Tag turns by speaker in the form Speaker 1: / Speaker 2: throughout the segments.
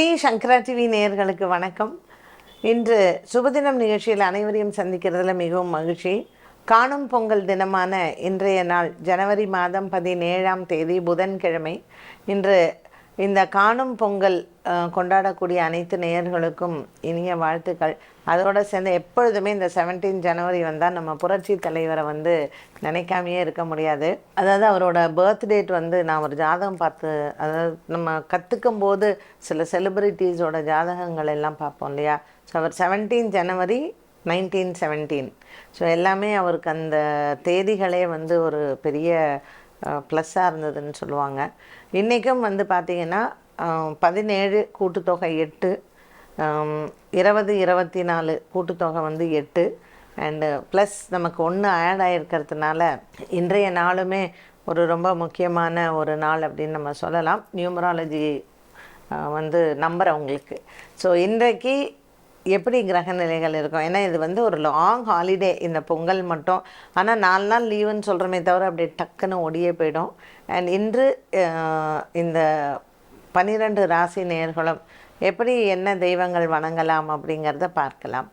Speaker 1: ஸ்ரீ சங்கரா TV நேயர்களுக்கு வணக்கம். இன்று சுபதினம் நிகழ்ச்சியில் அனைவரையும் சந்திக்கிறதுல மிகவும் மகிழ்ச்சி. காணும் பொங்கல் தினமான இன்றைய நாள் ஜனவரி மாதம் பதினேழாம் தேதி புதன்கிழமை. இன்று இந்த காணும் பொங்கல் கொண்டாடக்கூடிய அனைத்து நேயர்களுக்கும் இனிய வாழ்த்துக்கள். அதோடு சேர்ந்து எப்பொழுதுமே இந்த 17 ஜனவரி வந்தால் நம்ம புரட்சி தலைவரை வந்து நினைக்காமையே இருக்க முடியாது. அதாவது அவரோட பர்த்டேட் வந்து நான் ஒரு ஜாதகம் பார்த்து அதாவது நம்ம கற்றுக்கும் போது சில செலிபிரிட்டிஸோட ஜாதகங்கள் எல்லாம் பார்ப்போம் இல்லையா? ஸோ அவர் 17 ஜனவரி நைன்டீன் செவன்டீன் ஸோ எல்லாமே அவருக்கு அந்த தேதிகளே வந்து ஒரு பெரிய ப்ளஸ்ஸாக இருந்ததுன்னு சொல்லுவாங்க. இன்றைக்கும் வந்து பார்த்திங்கன்னா பதினேழு கூட்டுத்தொகை எட்டு இருபது இருபத்தி நாலு கூட்டுத்தொகை வந்து எட்டு. அண்டு ப்ளஸ் நமக்கு ஒன்று ஆட் ஆகிருக்கிறதுனால இன்றைய நாளுமே ஒரு ரொம்ப முக்கியமான ஒரு நாள் அப்படின்னு நம்ம சொல்லலாம். நியூமராலஜி வந்து நம்புகிறேன் அவங்களுக்கு. ஸோ இன்றைக்கு எப்படி கிரக நிலைகள் இருக்கும்? ஏன்னா இது வந்து ஒரு லாங் ஹாலிடே இந்த பொங்கல் மட்டும். ஆனால் நாலு நாள் லீவுன்னு சொல்கிறோமே தவிர அப்படியே டக்குன்னு ஒடியே போயிடும். அண்ட் இன்று இந்த பன்னிரெண்டு ராசி நேர்களும் எப்படி என்ன தெய்வங்கள் வணங்கலாம் அப்படிங்கிறத பார்க்கலாம்.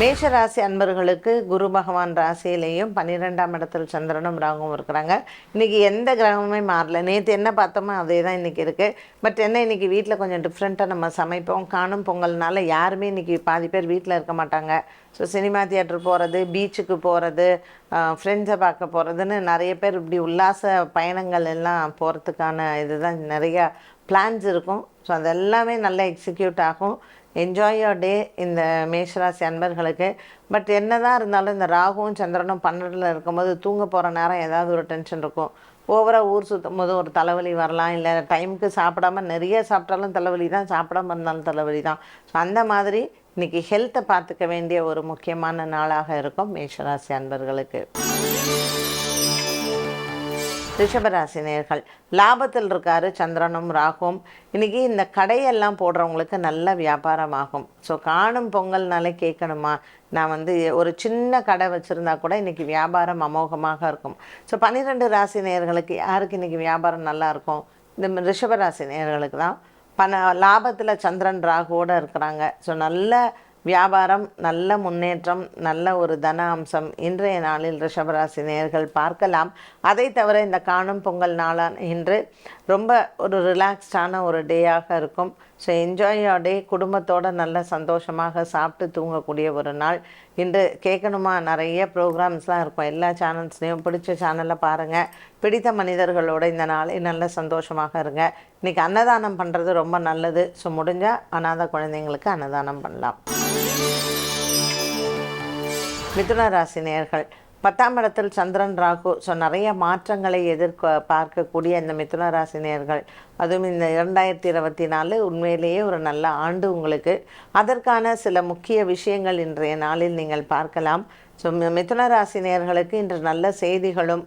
Speaker 1: மேஷராசி அன்பர்களுக்கு குரு பகவான் ராசியிலையும் பன்னிரெண்டாம் இடத்தில் சந்திரனும் ராகுவும் இருக்கிறாங்க. இன்றைக்கி எந்த கிரகமுமே மாறல. நேற்று என்ன பார்த்தோமோ அதே தான் இன்றைக்கி இருக்குது பட் என்ன இன்றைக்கி வீட்டில் கொஞ்சம் டிஃப்ரெண்ட்டாக நம்ம சமைப்போம். காணும் பொங்கல்னால யாருமே இன்றைக்கி பாதி பேர் வீட்டில் இருக்க மாட்டாங்க. ஸோ சினிமா தியேட்டர் போகிறது பீச்சுக்கு போகிறது ஃப்ரெண்ட்ஸை பார்க்க போகிறதுன்னு நிறைய பேர் இப்படி உல்லாச பயணங்கள் எல்லாம் போகிறதுக்கான இதுதான் நிறையா பிளான்ஸ் இருக்கும். ஸோ அதெல்லாமே நல்லா எக்ஸிக்யூட் ஆகும். என்ஜாய் யோர் டே இந்த மேஷராசி அன்பர்களுக்கு. பட் என்ன தான் இருந்தாலும் இந்த ராகுவும் சந்திரனும் பன்னெண்டில் இருக்கும்போது தூங்க போகிற நேரம் ஏதாவது ஒரு டென்ஷன் இருக்கும். ஓவராக ஊர் சுற்றும் போது ஒரு தலைவலி வரலாம். இல்லை டைமுக்கு சாப்பிடாம நிறைய சாப்பிட்டாலும் தலைவலி தான் சாப்பிடாம இருந்தாலும் தலைவலி தான். ஸோ அந்த மாதிரி இன்னைக்கு ஹெல்த்தை பார்த்துக்க வேண்டிய ஒரு முக்கியமான நாளாக இருக்கும் மேஷராசி அன்பர்களுக்கு. ரிஷபராசி நேர்கள் லாபத்தில் இருக்காரு சந்திரனும் ராகும் இன்றைக்கி இந்த கடையெல்லாம் போடுறவங்களுக்கு நல்ல வியாபாரம் ஆகும் ஸோ காணும் பொங்கல்னாலே கேட்கணுமா? நான் வந்து ஒரு சின்ன கடை வச்சுருந்தா கூட இன்றைக்கி வியாபாரம் அமோகமாக இருக்கும். ஸோ பன்னிரெண்டு ராசி நேர்களுக்கு யாருக்கு இன்றைக்கி வியாபாரம் நல்லாயிருக்கும் இந்த ரிஷபராசி நேர்களுக்கு தான். பண லாபத்தில் சந்திரன் ராகுவோடு இருக்கிறாங்க. ஸோ நல்ல வியாபாரம் நல்ல முன்னேற்றம் நல்ல ஒரு தன அம்சம். இன்றைய நாளில் ரிஷபராசி நேர்கள் பார்க்கலாம். அதை தவிர இந்த காணும் பொங்கல் நாளான இன்று ரொம்ப ஒரு ரிலாக்ஸ்டான ஒரு டேயாக இருக்கும். ஸோ என்ஜாய் டே குடும்பத்தோட நல்ல சந்தோஷமாக சாப்பிட்டு தூங்கக்கூடிய ஒரு நாள் இன்று. கேட்கணுமா? நிறைய ப்ரோக்ராம்ஸ்லாம் இருக்கும். எல்லா சேனல்ஸ்லேயும் பிடிச்ச சேனலை பாருங்கள் பிடித்த மனிதர்களோட இந்த நாளை நல்ல சந்தோஷமாக இருங்க. இன்றைக்கி அன்னதானம் பண்ணுறது ரொம்ப நல்லது. ஸோ முடிஞ்சால் அனாதை குழந்தைங்களுக்கு அன்னதானம் பண்ணலாம். மிதுன ராசி நேர்கள் பத்தாம் இடத்தில் சந்திரன் ராகு. ஸோ நிறைய மாற்றங்களை எதிர்க்க பார்க்கக்கூடிய இந்த மிதுன ராசினியர்கள் அதுவும் இந்த இரண்டாயிரத்தி இருபத்தி நாலு உண்மையிலேயே ஒரு நல்ல ஆண்டு உங்களுக்கு. அதற்கான சில முக்கிய விஷயங்கள் இன்றைய நாளில் நீங்கள் பார்க்கலாம். ஸோ மிதுன ராசி நேயர்களுக்கு இன்று நல்ல செய்திகளும்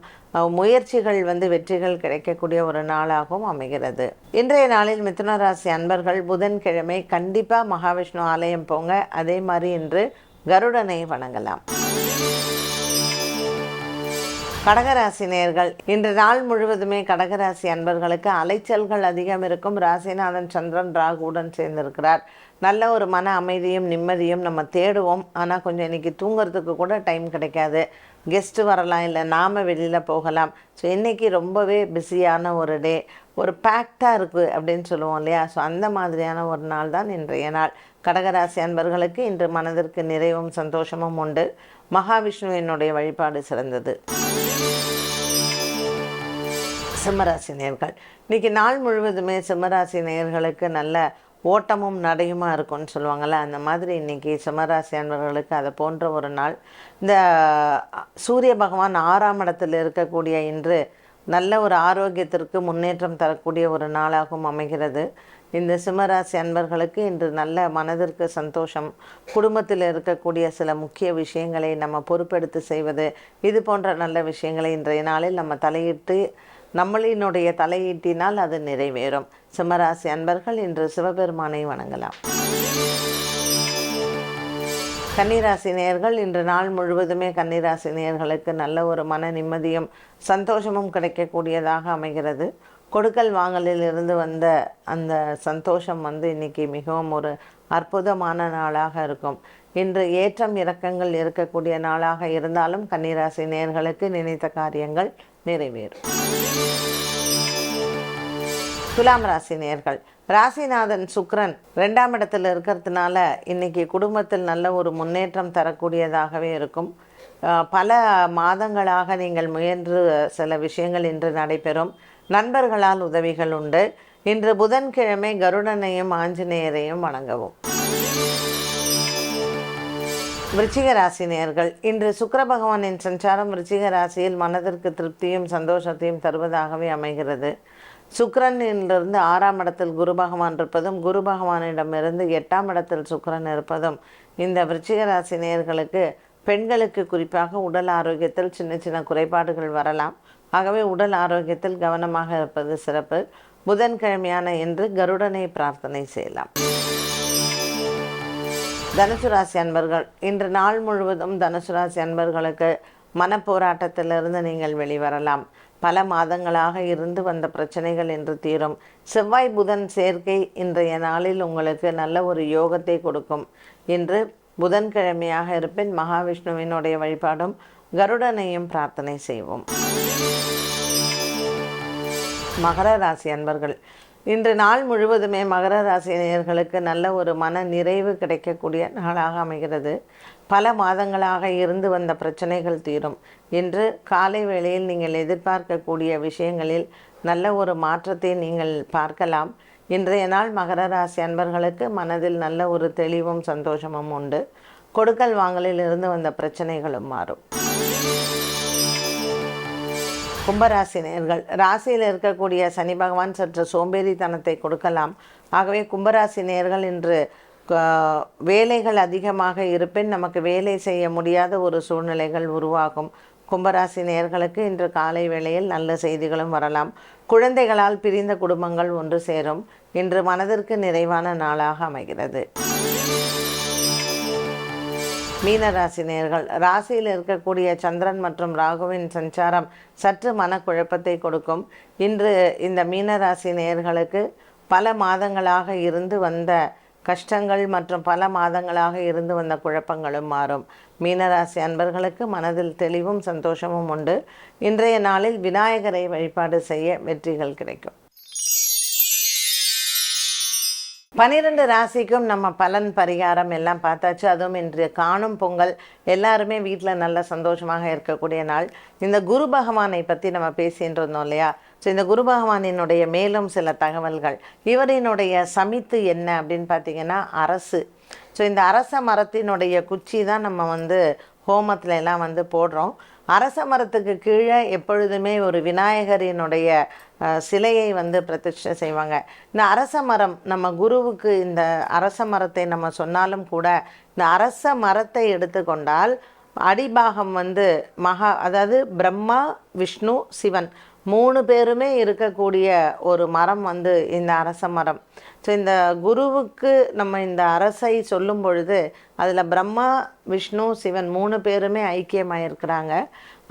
Speaker 1: முயற்சிகள் வந்து வெற்றிகள் கிடைக்கக்கூடிய ஒரு நாளாகவும் அமைகிறது. இன்றைய நாளில் மிதுன ராசி அன்பர்கள் புதன்கிழமை கண்டிப்பாக மகாவிஷ்ணு ஆலயம் போங்க. அதே மாதிரி இன்று கருடனை வணங்கலாம். கடகராசி நேயர்கள் இன்று நாள் முழுவதுமே கடகராசி அன்பர்களுக்கு அலைச்சல்கள் அதிகம் இருக்கும். ராசிநாதன் சந்திரன் ராகுவுடன் சேர்ந்திருக்கிறார். நல்ல ஒரு மன அமைதியும் நிம்மதியும் நம்ம தேடுவோம். ஆனால் கொஞ்சம் இன்னைக்கு தூங்குறதுக்கு கூட டைம் கிடைக்காது. கெஸ்ட்டு வரலாம் இல்லை நாம் வெளியில் போகலாம். ஸோ இன்றைக்கி ரொம்பவே பிஸியான ஒரு டே. ஒரு பேக்டாக இருக்குது அப்படின்னு சொல்லுவோம் இல்லையா? ஸோ அந்த மாதிரியான ஒரு நாள் தான் இன்றைய நாள். கடகராசி அன்பர்களுக்கு இன்று மனதிற்கு நிறைவும் சந்தோஷமும் உண்டு. மகாவிஷ்ணுவினுடைய வழிபாடு சிறந்தது. சிம்மராசி நேர்கள் இன்றைக்கி நாள் முழுவதுமே சிம்மராசி நேயர்களுக்கு நல்ல ஓட்டமும் நடையுமா இருக்கும்னு சொல்லுவாங்கள்ல அந்த மாதிரி இன்னைக்கு சிம்மராசி அன்பர்களுக்கு அதை போன்ற ஒரு நாள். இந்த சூரிய பகவான் ஆறாம் இடத்தில் இருக்கக்கூடிய இன்று நல்ல ஒரு ஆரோக்கியத்திற்கு முன்னேற்றம் தரக்கூடிய ஒரு நாளாகவும் அமைகிறது. இந்த சிம்மராசி அன்பர்களுக்கு இன்று நல்ல மனதிற்கு சந்தோஷம் குடும்பத்தில் இருக்கக்கூடிய சில முக்கிய விஷயங்களை நம்ம பொறுப்பெடுத்து செய்வது இது போன்ற நல்ல விஷயங்களை இன்றைய நாளில் நம்ம தலையிட்டு நம்மளினுடைய தலையீட்டினால் அது நிறைவேறும். சிம்மராசி அன்பர்கள் இன்று சிவபெருமானை வணங்கலாம். கன்னிராசி நேர்கள் இன்று நாள் முழுவதுமே கன்னிராசி நேயர்களுக்கு நல்ல ஒரு மன நிம்மதியும் சந்தோஷமும் கிடைக்கக்கூடியதாக அமைகிறது. கொடுக்கல் வாங்கலில் இருந்து வந்த அந்த சந்தோஷம் வந்து இன்னைக்கு மிகவும் ஒரு அற்புதமான நாளாக இருக்கும். இன்று ஏற்றம் இறக்கங்கள் இருக்கக்கூடிய நாளாக இருந்தாலும் கன்னிராசி நேர்களுக்கு நினைத்த காரியங்கள் நிறைவேறும். துலாம் ராசி நேர்கள். ராசிநாதன் சுக்ரன் ரெண்டாம் இடத்துல இருக்கிறதுனால இன்னைக்கு குடும்பத்தில் நல்ல ஒரு முன்னேற்றம் தரக்கூடியதாகவே இருக்கும். பல மாதங்களாக நீங்கள் முயன்று சில விஷயங்கள் இன்று நடைபெறும். நண்பர்களால் உதவிகள் உண்டு. இன்று புதன்கிழமை கருடனையும் ஆஞ்சநேயரையும் வணங்கவும். விருச்சிக ராசி நேர்கள் இன்று சுக்கர பகவானின் சஞ்சாரம் விருச்சிக ராசியில் மனதிற்கு திருப்தியும் சந்தோஷத்தையும் தருவதாகவே அமைகிறது. சுக்கரனிலிருந்து ஆறாம் இடத்தில் குரு பகவான் இருப்பதும் குரு பகவானிடமிருந்து எட்டாம் இடத்தில் சுக்கரன் இருப்பதும். இந்த விருச்சிக ராசி பெண்களுக்கு குறிப்பாக உடல் ஆரோக்கியத்தில் சின்ன சின்ன குறைபாடுகள் வரலாம். ஆகவே உடல் ஆரோக்கியத்தில் கவனமாக இருப்பது சிறப்பு. புதன்கிழமையான இன்று கருடனை பிரார்த்தனை செய்யலாம். தனுசு ராசி அன்பர்கள் இன்று நாள் முழுவதும் தனுசு ராசி அன்பர்களுக்கு மனப்போராட்டத்திலிருந்து நீங்கள் வெளிவரலாம். பல மாதங்களாக இருந்து வந்த பிரச்சனைகள் என்று தீரும். செவ்வாய் புதன் சேர்க்கை இன்றைய நாளில் உங்களுக்கு நல்ல ஒரு யோகத்தை கொடுக்கும். இன்று புதன்கிழமையாக இருப்பின் மகாவிஷ்ணுவினுடைய வழிபாடும் கருடனையும் பிரார்த்தனை செய்வோம். மகர ராசி அன்பர்கள் இன்று நாள் முழுவதுமே மகர ராசி நேயர்களுக்கு நல்ல ஒரு மன நிறைவு கிடைக்கக்கூடிய நாளாக அமைகிறது. பல மாதங்களாக இருந்து வந்த பிரச்சனைகள் தீரும். இன்று காலை வேளையில் நீங்கள் எதிர்பார்க்கக்கூடிய விஷயங்களில் நல்ல ஒரு மாற்றத்தை நீங்கள் பார்க்கலாம். இன்றைய நாள் மகர ராசி அன்பர்களுக்கு மனதில் நல்ல ஒரு தெளிவும் சந்தோஷமும் உண்டு. கொடுக்கல் வாங்கலில் இருந்து வந்த பிரச்சனைகளும் மாறும். கும்பராசி நேர்கள் ராசியில் இருக்கக்கூடிய சனி பகவான் சற்று சோம்பேறித்தனத்தை கொடுக்கலாம். ஆகவே கும்பராசி நேர்கள் இன்று வேலைகள் அதிகமாக இருப்பின் நமக்கு வேலை செய்ய முடியாத ஒரு சூழ்நிலைகள் உருவாகும். கும்பராசி நேர்களுக்கு இன்று காலை வேளையில் நல்ல செய்திகளும் வரலாம். குழந்தைகளால் பிரிந்த குடும்பங்கள் ஒன்று சேரும். இன்று மனதிற்கு நிறைவான நாளாக அமைகிறது. மீனராசி நேர்கள். ராசியில் இருக்கக்கூடிய சந்திரன் மற்றும் ராகுவின் சஞ்சாரம் சற்று மனக்குழப்பத்தை கொடுக்கும். இன்று இந்த மீனராசி நேர்களுக்கு பல மாதங்களாக இருந்து வந்த கஷ்டங்கள் மற்றும் பல மாதங்களாக இருந்து வந்த குழப்பங்களும் மாறும். மீனராசி அன்பர்களுக்கு மனதில் தெளிவும் சந்தோஷமும் உண்டு. இன்றைய நாளில் விநாயகரை வழிபாடு செய்ய வெற்றிகள் கிடைக்கும். பன்னிரெண்டு ராசிக்கும் நம்ம பலன் பரிகாரம் எல்லாம் பார்த்தாச்சு. அதுவும் இன்று காணும் பொங்கல். எல்லாருமே வீட்டில் நல்ல சந்தோஷமாக இருக்கக்கூடிய நாள். இந்த குரு பகவானை பற்றி நம்ம பேசிட்டு இருந்தோம் இல்லையா? ஸோ இந்த குரு பகவானினுடைய மேலும் சில தகவல்கள். இவரினுடைய சமித்து என்ன அப்படின்னு பார்த்தீங்கன்னா அரசு. ஸோ இந்த அரச மரத்தினுடைய குச்சி தான் நம்ம வந்து ஹோமத்துல எல்லாம் வந்து போடுறோம். அரச மரத்துக்கு கீழே எப்பொழுதுமே ஒரு விநாயகரினுடைய சிலையை வந்து பிரதிஷ்டை செய்வாங்க. இந்த அரச மரம் நம்ம குருவுக்கு இந்த அரச மரத்தை நம்ம சொன்னாலும் கூட இந்த அரச மரத்தை எடுத்துக்கொண்டால் அடிபாகம் வந்து மகா அதாவது பிரம்மா விஷ்ணு சிவன். மூணு பேருமே இருக்கக்கூடிய ஒரு மரம் வந்து இந்த அரச மரம். ஸோ இந்த குருவுக்கு நம்ம இந்த அரசை சொல்லும் பொழுது அதில் பிரம்மா விஷ்ணு சிவன் மூணு பேருமே ஐக்கியமாக இருக்கிறாங்க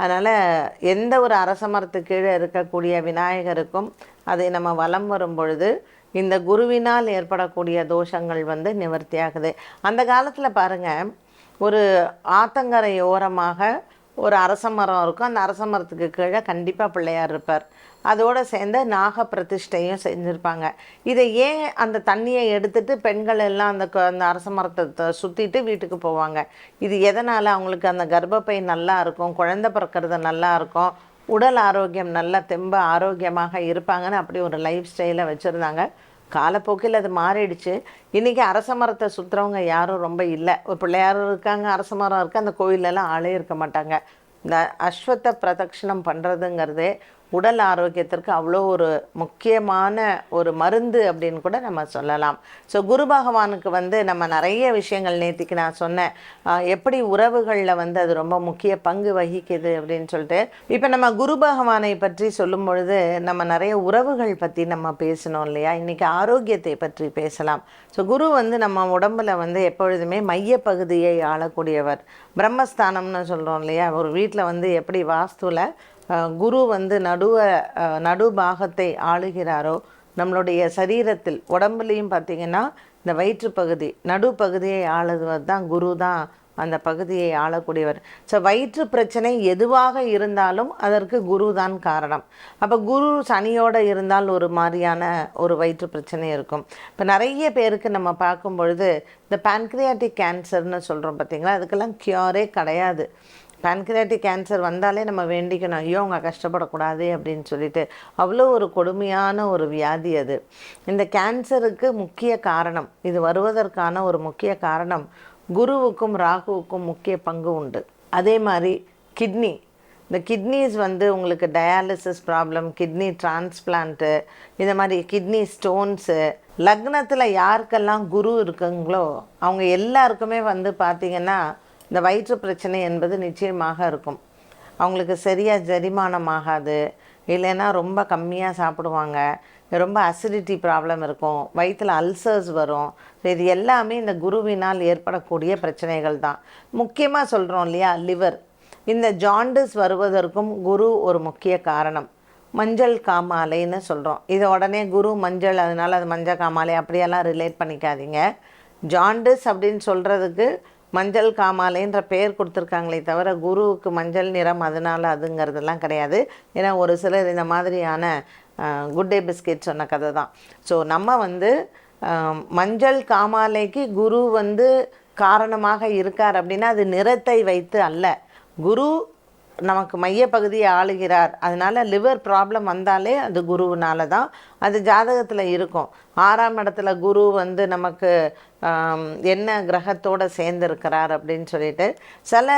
Speaker 1: அதனால் எந்த ஒரு அரச மரத்து கீழே இருக்கக்கூடிய விநாயகருக்கும் அதை நம்ம வலம் வரும் பொழுது இந்த குருவினால் ஏற்படக்கூடிய தோஷங்கள் வந்து நிவர்த்தியாகுது. அந்த காலத்தில் பாருங்கள் ஒரு ஆத்தங்கரை ஓரமாக ஒரு அரச மரம் இருக்கும். அந்த அரச மரத்துக்கு கீழே கண்டிப்பாக பிள்ளையார் இருப்பார். அதோடு சேர்ந்து நாக பிரதிஷ்டையும் செஞ்சுருப்பாங்க. இதை ஏன் அந்த தண்ணியை எடுத்துட்டு பெண்கள் எல்லாம் அந்த க- அந்த அரச மரத்தை சுற்றிட்டு வீட்டுக்கு போவாங்க? இது எதனால் அவங்களுக்கு அந்த கர்ப்பப்பை நல்லா இருக்கும்? குழந்தை பிறக்கிறது நல்லா இருக்கும்? உடல் ஆரோக்கியம் நல்லா தெம்ப ஆரோக்கியமாக இருப்பாங்கன்னு அப்படி ஒரு லைஃப் ஸ்டைலை வச்சுருந்தாங்க. காலப்போக்கில் அது மாறிடுச்சு. இன்றைக்கி அரச மரத்தை சுற்றுறவங்க யாரும் ரொம்ப இல்லை. ஒரு பிள்ளையாரும் இருக்காங்க அரச மரம் இருக்குது அந்த கோயிலெல்லாம் ஆளே இருக்க மாட்டாங்க. இந்த அஸ்வத்த பிரதட்சணம் பண்ணுறதுங்கிறதே உடல் ஆரோக்கியத்திற்கு அவ்வளோ ஒரு முக்கியமான ஒரு மருந்து அப்படின்னு கூட நம்ம சொல்லலாம். ஸோ குரு பகவானுக்கு வந்து நம்ம நிறைய விஷயங்கள் நேற்றுக்கு நான் சொன்னேன். எப்படி உறவுகளில் வந்து அது ரொம்ப முக்கிய பங்கு வகிக்குது அப்படின்னு சொல்லிட்டு. இப்போ நம்ம குரு பகவானை பற்றி சொல்லும் பொழுது நம்ம நிறைய உறவுகள் பற்றி நம்ம பேசணும் இல்லையா? இன்றைக்கி ஆரோக்கியத்தை பற்றி பேசலாம். ஸோ குரு வந்து நம்ம உடம்புல வந்து எப்பொழுதுமே மையப்பகுதியை ஆளக்கூடியவர். பிரம்மஸ்தானம்னு சொல்கிறோம் இல்லையா? ஒரு வீட்டில் வந்து எப்படி வாஸ்துவில் குரு வந்து நடுவ நடு நடுபாகத்தை ஆளுகிறாரோ நம்மளுடைய சரீரத்தில் உடம்புலையும் பார்த்தீங்கன்னா இந்த வயிற்றுப்பகுதி நடுப்பகுதியை ஆளுவது தான் குரு தான் அந்த பகுதியை ஆளக்கூடியவர். ஸோ வயிற்று பிரச்சனை எதுவாக இருந்தாலும் அதற்கு குரு தான் காரணம். அப்போ குரு சனியோடு இருந்தால் ஒரு மாதிரியான ஒரு வயிற்று பிரச்சனை இருக்கும். இப்போ நிறைய பேருக்கு நம்ம பார்க்கும் பொழுது இந்த பான்க்ரியாட்டிக் கேன்சர்னு சொல்கிறோம் பார்த்தீங்களா? அதுக்கெல்லாம் க்யூரே கிடையாது. Pancreatic கேன்சர் வந்தாலே நம்ம வேண்டிக்கணும். ஐயோ அவங்க கஷ்டப்படக்கூடாது அப்படின்னு சொல்லிட்டு அவ்வளோ ஒரு கொடுமையான ஒரு வியாதி அது. இந்த கேன்சருக்கு முக்கிய காரணம் இது வருவதற்கான ஒரு முக்கிய காரணம் குருவுக்கும் ராகுவுக்கும் முக்கிய பங்கு உண்டு. அதே மாதிரி கிட்னி. இந்த கிட்னிஸ் வந்து உங்களுக்கு டயாலிசிஸ் ப்ராப்ளம் கிட்னி டிரான்ஸ்பிளான்ட்டு இந்த மாதிரி கிட்னி ஸ்டோன்ஸு லக்னத்தில் யாருக்கெல்லாம் குரு இருக்குங்களோ அவங்க எல்லாருக்குமே வந்து பார்த்திங்கன்னா இந்த வயிற்று பிரச்சனை என்பது நிச்சயமாக இருக்கும். அவங்களுக்கு சரியாக ஜெரிமானம் ஆகாது. இல்லைன்னா ரொம்ப கம்மியாக சாப்பிடுவாங்க. ரொம்ப அசிடிட்டி ப்ராப்ளம் இருக்கும். வயிற்றில் அல்சர்ஸ் வரும். இது எல்லாமே இந்த குருவினால் ஏற்படக்கூடிய பிரச்சனைகள் தான். முக்கியமாக சொல்கிறோம் இல்லையா? லிவர் இந்த ஜாண்டிஸ் வருவதற்கும் குரு ஒரு முக்கிய காரணம். மஞ்சள் காமாலைன்னு சொல்கிறோம் இதை உடனே குரு மஞ்சள் அதனால அது மஞ்சள் காமாலை அப்படியெல்லாம் ரிலேட் பண்ணிக்காதீங்க. ஜாண்டிஸ் அப்படின்னு சொல்கிறதுக்கு மஞ்சள் காமாலைன்ற பெயர் கொடுத்துருக்காங்களே தவிர குருவுக்கு மஞ்சள் நிறம் அதனால அதுங்கிறதெல்லாம் கிடையாது. ஏன்னா ஒரு சிலர் இந்த மாதிரியான குட் டே பிஸ்கெட் சொன்ன கதை தான். ஸோ நம்ம வந்து மஞ்சள் காமாலைக்கு குரு வந்து காரணமாக இருக்கார் அப்படின்னா அது நிறத்தை வைத்து அல்ல. குரு நமக்கு மையப்பகுதியை ஆளுகிறார். அதனால லிவர் ப்ராப்ளம் வந்தாலே அது குருவினால தான் அது ஜாதகத்தில் இருக்கும். ஆறாம் இடத்துல குரு வந்து நமக்கு என்ன கிரகத்தோடு சேர்ந்துருக்கிறார் அப்படின்னு சொல்லிட்டு சில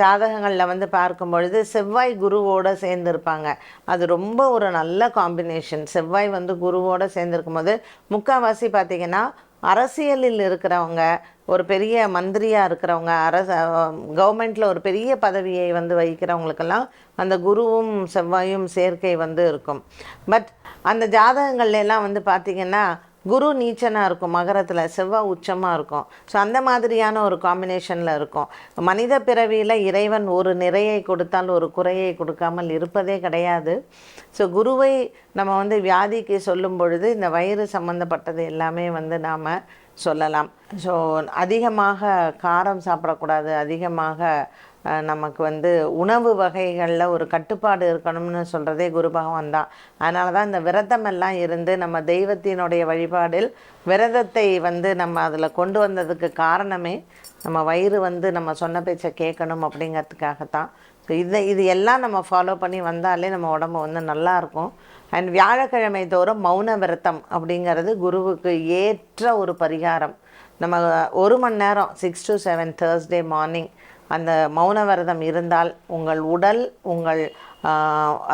Speaker 1: ஜாதகங்களில் வந்து பார்க்கும் பொழுது செவ்வாய் குருவோடு சேர்ந்துருப்பாங்க. அது ரொம்ப ஒரு நல்ல காம்பினேஷன் செவ்வாய் வந்து குருவோடு சேர்ந்துருக்கும் போது முக்கால்வாசி பார்த்திங்கன்னா அரசியலில் இருக்கிறவங்க ஒரு பெரிய மந்திரியாக இருக்கிறவங்க அரச கவர்மெண்ட்டில் ஒரு பெரிய பதவியை வந்து வகிக்கிறவங்களுக்கெல்லாம் அந்த குருவும் செவ்வாயும் சேர்க்கை வந்து இருக்கும். பட் அந்த ஜாதகங்கள்லாம் வந்து பார்த்திங்கன்னா குரு நீச்சனாக இருக்கும் மகரத்தில் செவ்வாய் உச்சமாக இருக்கும். ஸோ அந்த மாதிரியான ஒரு காம்பினேஷனில் இருக்கும். மனித பிறவியில் இறைவன் ஒரு நிறையை கொடுத்தால் ஒரு குறையை கொடுக்காமல் இருப்பதே கிடையாது. ஸோ குருவை நம்ம வந்து வியாதிக்கு சொல்லும் பொழுது இந்த வயிறு சம்மந்தப்பட்டது எல்லாமே வந்து நாம் சொல்லலாம். ஸோ அதிகமாக காரம் சாப்பிடக்கூடாது அதிகமாக நமக்கு வந்து உணவு வகைகளில் ஒரு கட்டுப்பாடு இருக்கணும்னு சொல்கிறதே குரு பகவான் தான். அதனால தான் இந்த விரதம் எல்லாம் இருந்து நம்ம தெய்வத்தினுடைய வழிபாடில் விரதத்தை வந்து நம்ம அதில் கொண்டு வந்ததுக்கு காரணமே நம்ம வயிறு வந்து நம்ம சொன்ன பேச்சை கேட்கணும் அப்படிங்கிறதுக்காகத்தான். ஸோ இதை இது எல்லாம் நம்ம ஃபாலோ பண்ணி வந்தாலே நம்ம உடம்பு வந்து நல்லாயிருக்கும் அண்ட் வியாழக்கிழமை தோறும் மௌன விரதம் அப்படிங்கிறது குருவுக்கு ஏற்ற ஒரு பரிகாரம். நம்ம ஒரு மணி நேரம் six to seven Thursday morning அந்த மௌன விரதம் இருந்தால் உங்கள் உடல் உங்கள்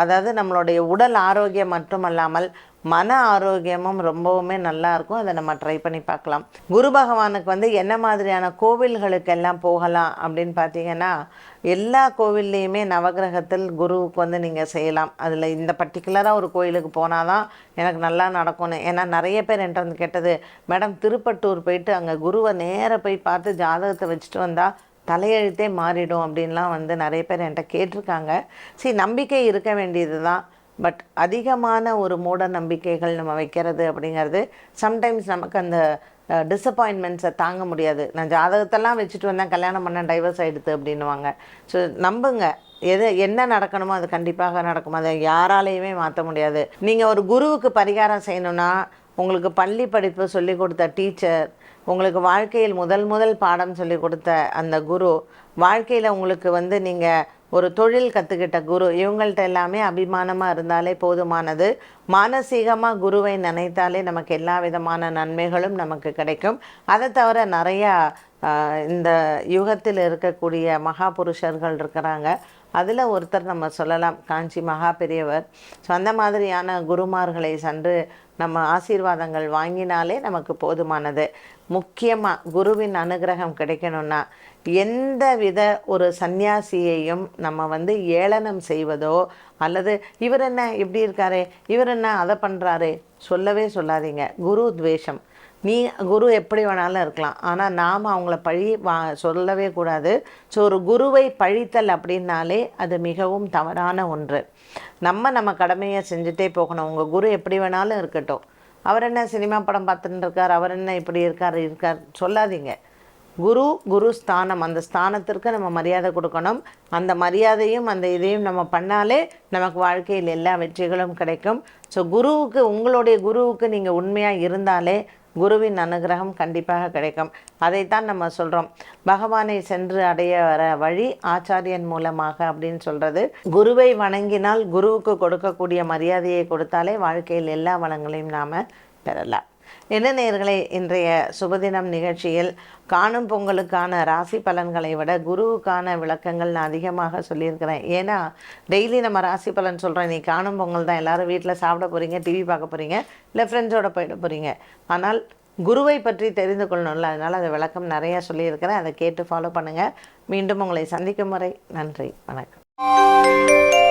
Speaker 1: அதாவது நம்மளுடைய உடல் ஆரோக்கியம் மட்டுமல்லாமல் மன ஆரோக்கியமும் ரொம்பவுமே நல்லா இருக்கும். அதை நம்ம ட்ரை பண்ணி பார்க்கலாம். குரு பகவானுக்கு வந்து என்ன மாதிரியான கோவில்களுக்கெல்லாம் போகலாம் அப்படின்னு பார்த்தீங்கன்னா எல்லா கோவில்லையுமே நவகிரகத்தில் குருவுக்கு வந்து நீங்கள் செய்யலாம். அதில் இந்த பர்டிகுலராக ஒரு கோயிலுக்கு போனால் தான் எனக்கு நல்லா நடக்கும்னு. ஏன்னா நிறைய பேர் என்கிட்ட வந்து கேட்டது மேடம் திருப்பட்டூர் போயிட்டு அங்கே குருவை நேராக போய் பார்த்து ஜாதகத்தை வச்சுட்டு வந்தால் தலையெழுத்தே மாறிடும் அப்படின்லாம் வந்து நிறைய பேர் என்கிட்ட கேட்டிருக்காங்க. சரி நம்பிக்கை இருக்க வேண்டியது தான் பட் அதிகமான ஒரு மூட நம்பிக்கைகள் நம்ம வைக்கிறது அப்படிங்கிறது சம்டைம்ஸ் நமக்கு அந்த டிசப்பாயின்மெண்ட்ஸை தாங்க முடியாது. நான் ஜாதகத்தெல்லாம் வச்சுட்டு வந்தேன் கல்யாணம் பண்ண டைவர்ஸ் ஆகிடுது அப்படின்னுவாங்க. ஸோ நம்புங்க. எது என்ன நடக்கணுமோ அது கண்டிப்பாக நடக்கும். அதை யாராலையுமே மாற்ற முடியாது. நீங்கள் ஒரு குருவுக்கு பரிகாரம் செய்யணும்னா உங்களுக்கு பள்ளி படிப்பு சொல்லி கொடுத்த டீச்சர் உங்களுக்கு வாழ்க்கையில் முதல் முதல் பாடம் சொல்லி கொடுத்த அந்த குரு வாழ்க்கையில் உங்களுக்கு வந்து நீங்கள் ஒரு தொழில் கற்றுக்கிட்ட குரு இவங்கள்ட்ட எல்லாமே அபிமானமாக இருந்தாலே போதுமானது. மானசீகமாக குருவை நினைத்தாலே நமக்கு எல்லா விதமான நன்மைகளும் நமக்கு கிடைக்கும். அதை தவிர நிறையா இந்த யுகத்தில் இருக்கக்கூடிய மகா புருஷர்கள் இருக்கிறாங்க. அதில் ஒருத்தர் நம்ம சொல்லலாம் காஞ்சி மகா பெரியவர். ஸோ அந்த மாதிரியான குருமார்களை சென்று நம்ம ஆசீர்வாதங்கள் வாங்கினாலே நமக்கு போதுமானது. முக்கியமாக குருவின் அனுகிரகம் கிடைக்கணும்னா எந்த வித ஒரு சந்நியாசியையும் நம்ம வந்து ஏளனம் செய்வதோ அல்லது இவர் என்ன இப்படி இருக்காரு இவர் என்ன அதை பண்ணுறாரு சொல்லவே சொல்லாதீங்க. குரு துவேஷம். நீ குரு எப்படி வேணாலும் இருக்கலாம். ஆனால் நாம் அவங்கள பழி வா சொல்லவே கூடாது. ஸோ ஒரு குருவை பழித்தல் அப்படின்னாலே அது மிகவும் தவறான ஒன்று. நம்ம நம்ம கடமையை செஞ்சுட்டே போகணும். உங்கள் குரு எப்படி வேணாலும் இருக்கட்டும். அவர் என்ன சினிமா படம் பார்த்துட்டு இருக்கார் அவர் என்ன இப்படி இருக்கார் இருக்கார் சொல்லாதீங்க. குரு குரு ஸ்தானம். அந்த ஸ்தானத்திற்கு நம்ம மரியாதை கொடுக்கணும். அந்த மரியாதையும் அந்த இதையும் நம்ம பண்ணாலே நமக்கு வாழ்க்கையில் எல்லா வெற்றிகளும் கிடைக்கும். ஸோ குருவுக்கு உங்களுடைய குருவுக்கு நீங்கள் உண்மையாக இருந்தாலே குருவின் அனுகிரகம் கண்டிப்பாக கிடைக்கும். அதைத்தான் நம்ம சொல்கிறோம் பகவானை சென்று அடைய வர வழி ஆச்சாரியன் மூலமாக அப்படின்னு சொல்கிறது குருவை வணங்கினால் குருவுக்கு கொடுக்கக்கூடிய மரியாதையை கொடுத்தாலே வாழ்க்கையில் எல்லா வளங்களையும் நாம் பெறலாம். என்ன இன்றைய சுபதினம் நிகழ்ச்சியில் காணும் பொங்கலுக்கான ராசி பலன்களை விட குருவுக்கான விளக்கங்கள் நான் அதிகமாக சொல்லியிருக்கிறேன். ஏன்னா டெய்லி நம்ம ராசி பலன் சொல்கிறோம் நீ காணும் பொங்கல் தான். எல்லோரும் வீட்டில் சாப்பிட போகிறீங்க டிவி பார்க்க போகிறீங்க இல்லை ஃப்ரெண்ட்ஸோட போயிட போகிறீங்க ஆனால் குருவை பற்றி தெரிந்து கொள்ளணும்ல. அதனால் அதை விளக்கம் நிறையா சொல்லியிருக்கிறேன். அதை கேட்டு ஃபாலோ பண்ணுங்கள் மீண்டும் உங்களை சந்திக்கும் வரை நன்றி. வணக்கம்.